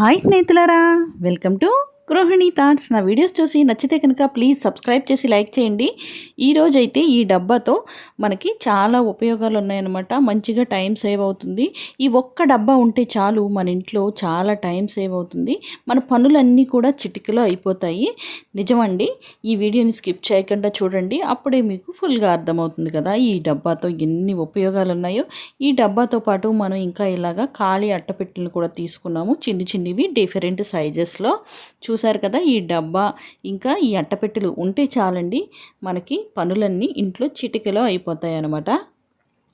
Hi స్నేహితులారా welcome to Gruhini thoughts నా videos చూసి నచ్చితే కనుక ప్లీజ్ సబ్స్క్రైబ్ చేసి లైక్ చేయండి. ఈరోజైతే ఈ డబ్బాతో మనకి చాలా ఉపయోగాలు ఉన్నాయన్నమాట మంచిగా టైం సేవ్ అవుతుంది. ఈ ఒక్క డబ్బా ఉంటే చాలు మన ఇంట్లో చాలా టైం సేవ్ అవుతుంది. మన పనులన్నీ కూడా చిటికలో అయిపోతాయి. నిజమండి. ఈ వీడియోని స్కిప్ చేయకుండా చూడండి. అప్పుడే మీకు ఫుల్గా అర్థమవుతుంది కదా ఈ డబ్బాతో ఎన్ని ఉపయోగాలు ఉన్నాయో ఈ డబ్బాతో పాటు మనం ఇంకా ఇలాగా ఖాళీ అట్టపెట్టెలను కూడా తీసుకున్నాము. చిన్ని చిన్నివి డిఫరెంట్ సైజెస్లో చూసారు కదా ఈ డబ్బా ఇంకా ఈ అట్టపెట్టెలు ఉంటే చాలండి మనకి పనులన్నీ ఇంట్లో చిటికలో అయిపోతాయి అన్నమాట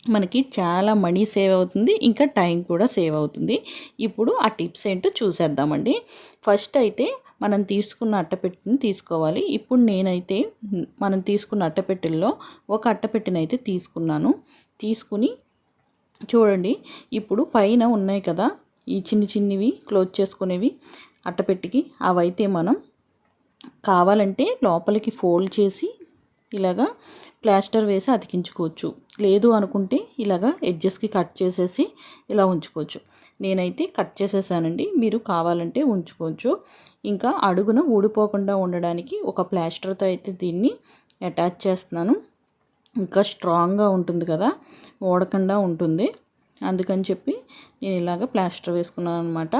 మనకి చాలా మనీ సేవ్ అవుతుంది ఇంకా టైం కూడా సేవ్ అవుతుంది. ఇప్పుడు ఆ టిప్స్ ఏంటో చూసేద్దామండి. ఫస్ట్ అయితే మనం తీసుకున్న అట్టపెట్టెని తీసుకోవాలి. ఇప్పుడు నేనైతే మనం తీసుకున్న అట్టపెట్టెల్లో ఒక అట్టపెట్టెని అయితే తీసుకున్నాను. తీసుకుని చూడండి ఇప్పుడు పైన ఉన్నాయి కదా ఈ చిన్ని చిన్నివి క్లోజ్ చేసుకునేవి. అట్టపెట్టికి అవైతే మనం కావాలంటే లోపలికి ఫోల్డ్ చేసి ఇలాగా ప్లాస్టర్ వేసి అతికించుకోవచ్చు. లేదు అనుకుంటే ఇలాగా ఎడ్జెస్కి కట్ చేసేసి ఇలా ఉంచుకోవచ్చు. నేనైతే కట్ చేసేసానండి. మీరు కావాలంటే ఉంచుకోవచ్చు. ఇంకా అడుగున ఊడిపోకుండా ఉండడానికి ఒక ప్లాస్టర్తో అయితే దీన్ని అటాచ్ చేస్తున్నాను. ఇంకా స్ట్రాంగ్గా ఉంటుంది కదా ఓడకుండా ఉంటుంది. అందుకని చెప్పి నేను ఇలాగ ప్లాస్టర్ వేసుకున్నాను అనమాట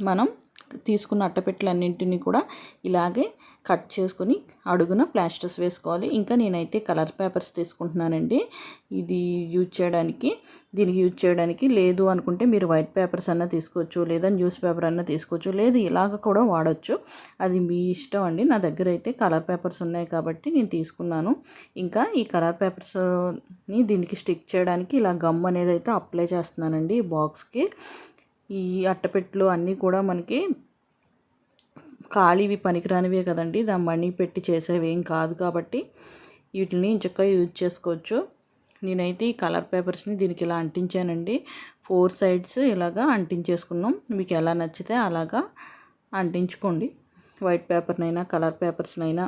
మనం తీసుకున్న అట్టపెట్టెలన్నింటినీ కూడా ఇలాగే కట్ చేసుకొని అడుగున ప్లాస్టర్స్ వేసుకోవాలి. ఇంకా నేనైతే కలర్ పేపర్స్ తీసుకుంటున్నానండి. ఇది యూజ్ చేయడానికి దీనికి యూజ్ చేయడానికి లేదు అనుకుంటే మీరు వైట్ పేపర్స్ అన్నా తీసుకోవచ్చు లేదా న్యూస్ పేపర్ అన్నా తీసుకోవచ్చు లేదు ఇలాగ కూడా వాడచ్చు. అది మీ ఇష్టం అండి. నా దగ్గర అయితే కలర్ పేపర్స్ ఉన్నాయి కాబట్టి నేను తీసుకున్నాను. ఇంకా ఈ కలర్ పేపర్స్ని దీనికి స్టిక్ చేయడానికి ఇలా గమ్ అనేది అయితే అప్లై చేస్తున్నానండి ఈ బాక్స్కి. ఈ అట్టపెట్టెలు అన్నీ కూడా మనకి ఖాళీవి పనికిరానివే కదండి. దాని మనీ పెట్టి చేసేవి ఏం కాదు కాబట్టి వీటిని చక్కగా యూజ్ చేసుకోవచ్చు. నేనైతే ఈ కలర్ పేపర్స్ని దీనికి ఇలా అంటించానండి. ఫోర్ సైడ్స్ ఇలాగా అంటించేసుకున్నాం. మీకు ఎలా నచ్చితే అలాగా అంటించుకోండి. వైట్ పేపర్నైనా కలర్ పేపర్స్నైనా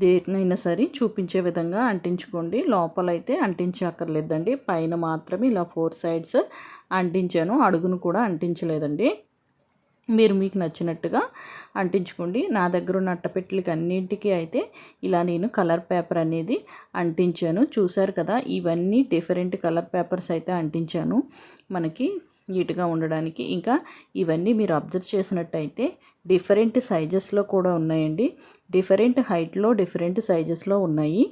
దేనినైనా సరే చూపించే విధంగా అంటించుకోండి. లోపలైతే అంటించక్కర్లేదండి. పైన మాత్రమే ఇలా ఫోర్ సైడ్స్ అంటించాను. అడుగును కూడా అంటించలేదండి. మీరు మీకు నచ్చినట్టుగా అంటించుకోండి. నా దగ్గర ఉన్న అట్టపెట్టెలకి అన్నింటికి అయితే ఇలా నేను కలర్ పేపర్ అనేది అంటించాను. చూసారు కదా ఇవన్నీ డిఫరెంట్ కలర్ పేపర్స్ అయితే అంటించాను మనకి నీట్గా ఉండడానికి. ఇంకా ఇవన్నీ మీరు అబ్జర్వ్ చేసినట్టయితే డిఫరెంట్ సైజెస్లో కూడా ఉన్నాయండి. డిఫరెంట్ హైట్లో డిఫరెంట్ సైజెస్లో ఉన్నాయి.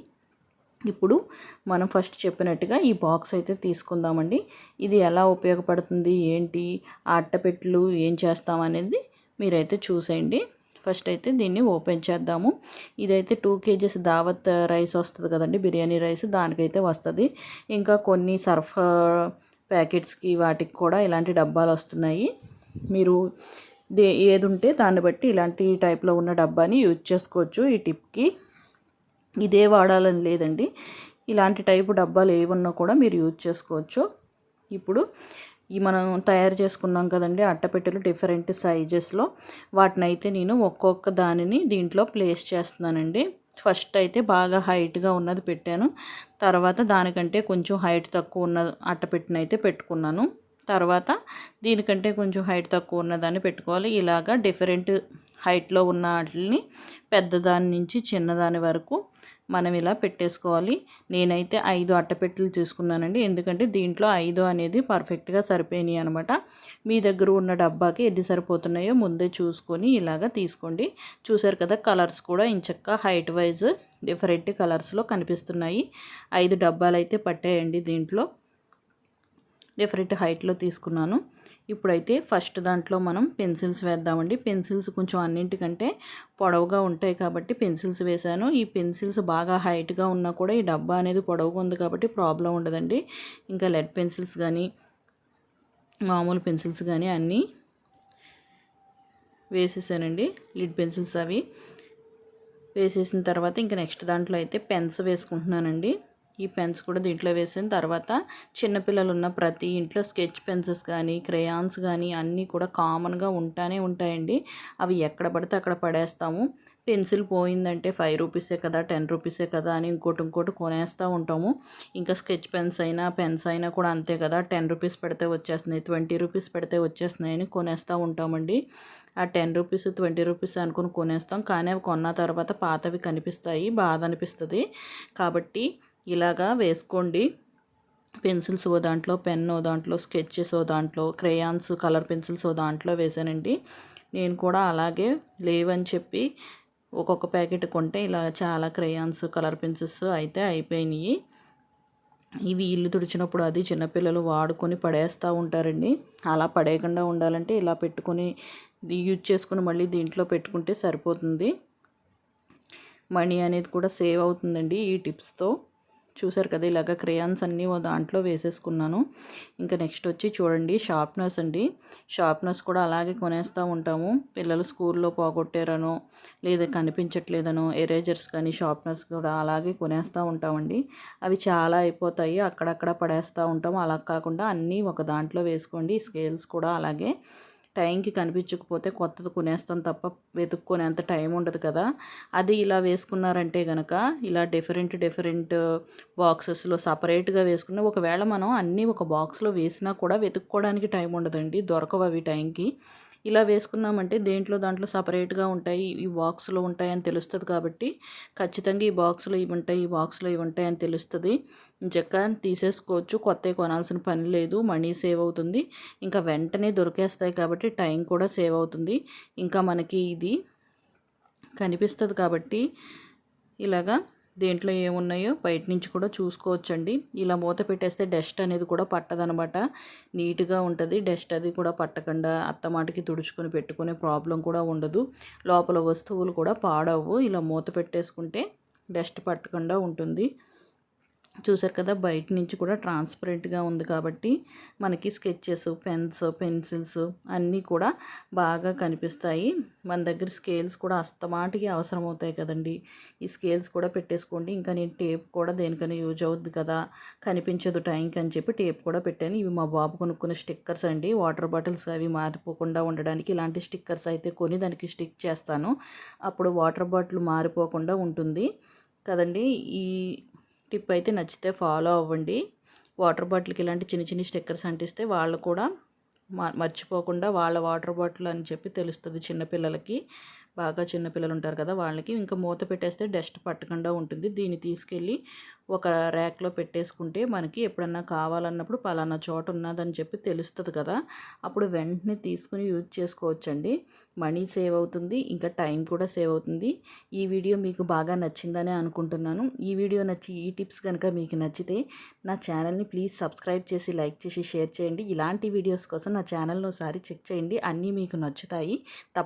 ఇప్పుడు మనం ఫస్ట్ చెప్పినట్టుగా ఈ బాక్స్ అయితే తీసుకుందామండి. ఇది ఎలా ఉపయోగపడుతుంది? ఏంటి? అట్టపెట్లు అట్టపెట్టెలు ఏం చేస్తాం అనేది మీరైతే చూసేయండి. ఫస్ట్ అయితే దీన్ని ఓపెన్ చేద్దాము. ఇదైతే టూ కేజీస్ దావత్ రైస్ వస్తుంది కదండి బిర్యానీ రైస్ దానికైతే వస్తుంది. ఇంకా కొన్ని సర్ఫ్ ప్యాకెట్స్కి వాటికి కూడా ఇలాంటి డబ్బాలు వస్తున్నాయి. మీరు దే ఏది ఉంటే దాన్ని బట్టి ఇలాంటి టైప్లో ఉన్న డబ్బాని యూజ్ చేసుకోవచ్చు ఈ టిప్కి ఇదే వాడాలని లేదండి. ఇలాంటి టైపు డబ్బాలు ఏమున్నా కూడా మీరు యూజ్ చేసుకోవచ్చు. ఇప్పుడు ఈ మనం తయారు చేసుకున్నాం కదండి అట్టపెట్టెలు డిఫరెంట్ సైజెస్లో. వాటినైతే నేను ఒక్కొక్క దానిని దీంట్లో ప్లేస్ చేస్తున్నానండి. ఫస్ట్ అయితే బాగా హైట్గా ఉన్నది పెట్టాను. తర్వాత దానికంటే కొంచెం హైట్ తక్కువ ఉన్న అట్టపెట్టిన అయితే పెట్టుకున్నాను. తర్వాత దీనికంటే కొంచెం హైట్ తక్కువ ఉన్నదాన్ని పెట్టుకోవాలి. ఇలాగా డిఫరెంట్ హైట్లో ఉన్న వాటిని పెద్దదాని నుంచి చిన్నదాని వరకు మనం ఇలా పెట్టేసుకోవాలి. నేనైతే ఐదు అట్టపెట్టెలు తీసుకున్నానండి ఎందుకంటే దీంట్లో ఐదు అనేది పర్ఫెక్ట్గా సరిపోయినాయి అనమాట మీ దగ్గర ఉన్న డబ్బాకి ఎన్ని సరిపోతున్నాయో ముందే చూసుకొని ఇలాగ తీసుకోండి. చూసారు కదా కలర్స్ కూడా ఇంచక్క హైట్ వైజ్ డిఫరెంట్ కలర్స్లో కనిపిస్తున్నాయి. ఐదు డబ్బాలు అయితే పట్టాయండి దీంట్లో. డిఫరెంట్ హైట్లో తీసుకున్నాను. ఇప్పుడైతే ఫస్ట్ దాంట్లో మనం పెన్సిల్స్ వేద్దామండి. పెన్సిల్స్ కొంచెం అన్నింటికంటే పొడవుగా ఉంటాయి కాబట్టి పెన్సిల్స్ వేశాను. ఈ పెన్సిల్స్ బాగా హైట్గా ఉన్నా కూడా ఈ డబ్బా అనేది పొడవుగా ఉంది కాబట్టి ప్రాబ్లం ఉండదండి. ఇంకా లెడ్ పెన్సిల్స్ కానీ మామూలు పెన్సిల్స్ కానీ అన్నీ వేసేసానండి. లిడ్ పెన్సిల్స్ అవి వేసేసిన తర్వాత ఇంకా నెక్స్ట్ దాంట్లో అయితే పెన్స్ వేసుకుంటున్నానండి. ఈ పెన్స్ కూడా దీంట్లో వేసిన తర్వాత చిన్నపిల్లలు ఉన్న ప్రతి ఇంట్లో స్కెచ్ పెన్సెస్ కానీ క్రేయాన్స్ కానీ అన్నీ కూడా కామన్గా ఉంటానే ఉంటాయండి. అవి ఎక్కడ పడితే అక్కడ పడేస్తాము. పెన్సిల్ పోయిందంటే ఫైవ్ రూపీసే కదా టెన్ రూపీసే కదా అని ఇంకోటి ఇంకోటి కొనేస్తూ ఉంటాము. ఇంకా స్కెచ్ పెన్స్ అయినా పెన్స్ అయినా కూడా అంతే కదా టెన్ రూపీస్ పెడితే వచ్చేస్తున్నాయి ట్వంటీ రూపీస్ పెడితే వచ్చేస్తున్నాయని కొనేస్తూ ఉంటామండి. ఆ టెన్ రూపీస్ ట్వంటీ రూపీస్ అనుకుని కొనేస్తాం. కానీ అవి కొన్న తర్వాత పాతవి కనిపిస్తాయి బాధ అనిపిస్తుంది. కాబట్టి ఇలాగా వేసుకోండి. పెన్సిల్స్ ఓ దాంట్లో పెన్ ఓ దాంట్లో స్కెచెస్ ఓ దాంట్లో క్రేయాన్స్ కలర్ పెన్సిల్స్ ఓ దాంట్లో వేసానండి. నేను కూడా అలాగే లేవని చెప్పి ఒక్కొక్క ప్యాకెట్ కొంటే ఇలా చాలా క్రేయాన్స్ కలర్ పెన్సిల్స్ అయితే అయిపోయినాయి. ఇవి ఇల్లు తుడిచినప్పుడు అది చిన్నపిల్లలు వాడుకొని పడేస్తూ ఉంటారండి. అలా పడేయకుండా ఉండాలంటే ఇలా పెట్టుకొని యూజ్ చేసుకుని మళ్ళీ దీంట్లో పెట్టుకుంటే సరిపోతుంది. మనీ అనేది కూడా సేవ్ అవుతుందండి ఈ టిప్స్తో. చూసారు కదా ఇలాగ క్రేయాన్స్ అన్నీ దాంట్లో వేసేసుకున్నాను. ఇంకా నెక్స్ట్ వచ్చి చూడండి షార్ప్నర్స్ అండి. షార్ప్నర్స్ కూడా అలాగే కొనేస్తూ ఉంటాము. పిల్లలు స్కూల్లో పోగొట్టారనో లేదా కనిపించట్లేదనో ఎరేజర్స్ కానీ షార్ప్నర్స్ కూడా అలాగే కొనేస్తూ ఉంటామండి. అవి చాలా అయిపోతాయి అక్కడక్కడ పడేస్తూ ఉంటాము. అలా కాకుండా అన్నీ ఒక దాంట్లో వేసుకోండి. స్కేల్స్ కూడా అలాగే టైంకి కనిపించకపోతే కొత్తది కొనేస్తాం తప్ప వెతుక్కునేంత టైం ఉండదు కదా. అది ఇలా వేసుకున్నారంటే కనుక ఇలా డిఫరెంట్ డిఫరెంట్ బాక్సెస్లో సపరేట్గా వేసుకున్న ఒకవేళ మనం అన్నీ ఒక బాక్స్లో వేసినా కూడా వెతుక్కోవడానికి టైం ఉండదండి. దొరకవు అవి టైంకి. ఇలా వేసుకున్నామంటే దేంట్లో దాంట్లో సపరేట్గా ఉంటాయి ఈ బాక్స్లో ఉంటాయని తెలుస్తుంది కాబట్టి ఖచ్చితంగా ఈ బాక్స్లో ఇవి ఉంటాయి ఈ బాక్స్లో ఇవి ఉంటాయి అని తెలుస్తుంది. చెక్క తీసేసుకోవచ్చు కొత్త కొనాల్సిన పని లేదు మనీ సేవ్ అవుతుంది. ఇంకా వెంటనే దొరికేస్తాయి కాబట్టి టైం కూడా సేవ్ అవుతుంది. ఇంకా మనకి ఇది కనిపిస్తుంది కాబట్టి ఇలాగా దేంట్లో ఏమున్నాయో బయట నుంచి కూడా చూసుకోవచ్చండి. ఇలా మూత పెట్టేస్తే డస్ట్ అనేది కూడా పట్టదనమాట. నీట్గా ఉంటుంది. డస్ట్ అది కూడా పట్టకుండా అత్తమాటికి తుడుచుకొని పెట్టుకునే ప్రాబ్లం కూడా ఉండదు. లోపల వస్తువులు కూడా పాడవు. ఇలా మూత పెట్టేసుకుంటే డస్ట్ పట్టకుండా ఉంటుంది. చూసారు కదా బయట నుంచి కూడా ట్రాన్స్పరెంట్గా ఉంది కాబట్టి మనకి స్కెచెస్ పెన్స్ పెన్సిల్స్ అన్నీ కూడా బాగా కనిపిస్తాయి. మన దగ్గర స్కేల్స్ కూడా అస్తమాటికి అవసరం అవుతాయి కదండి. ఈ స్కేల్స్ కూడా పెట్టేసుకోండి. ఇంకా నేను టేప్ కూడా దేనికైనా యూజ్ అవుద్ది కదా కనిపించదు టైంకి అని చెప్పి టేప్ కూడా పెట్టాను. ఇవి మా బాబు కొనుక్కున్న స్టిక్కర్స్ అండి. వాటర్ బాటిల్స్ అవి మారిపోకుండా ఉండడానికి ఇలాంటి స్టిక్కర్స్ అయితే కొని దానికి స్టిక్ చేస్తాను. అప్పుడు వాటర్ బాటిల్ మారిపోకుండా ఉంటుంది కదండి. ఈ టిప్ అయితే నచ్చితే ఫాలో అవ్వండి. వాటర్ బాటిల్కి ఇలాంటి చిన్న చిన్న స్టిక్కర్స్ అంటిస్తే వాళ్ళు కూడా మర్చిపోకుండా వాళ్ళ వాటర్ బాటిల్ అని చెప్పి తెలుస్తుంది చిన్నపిల్లలకి బాగా చిన్నపిల్లలు ఉంటారు కదా వాళ్ళకి ఇంకా మూత పెట్టేస్తే డస్ట్ పట్టకుండా ఉంటుంది. దీన్ని తీసుకెళ్ళి ఒక ర్యాక్లో పెట్టేసుకుంటే మనకి ఎప్పుడన్నా కావాలన్నప్పుడు పలానా చోట ఉన్నదని చెప్పి తెలుస్తుంది కదా. అప్పుడు వెంటనే తీసుకుని యూజ్ చేసుకోవచ్చండి. మనీ సేవ్ అవుతుంది ఇంకా టైం కూడా సేవ్ అవుతుంది. ఈ వీడియో మీకు బాగా నచ్చిందని అనుకుంటున్నాను. ఈ వీడియో నచ్చి ఈ టిప్స్ కనుక మీకు నచ్చితే నా ఛానల్ని ప్లీజ్ సబ్స్క్రైబ్ చేసి లైక్ చేసి షేర్ చేయండి. ఇలాంటి వీడియోస్ కోసం నా ఛానల్ను ఒకసారి చెక్ చేయండి. అన్నీ మీకు నచ్చుతాయి.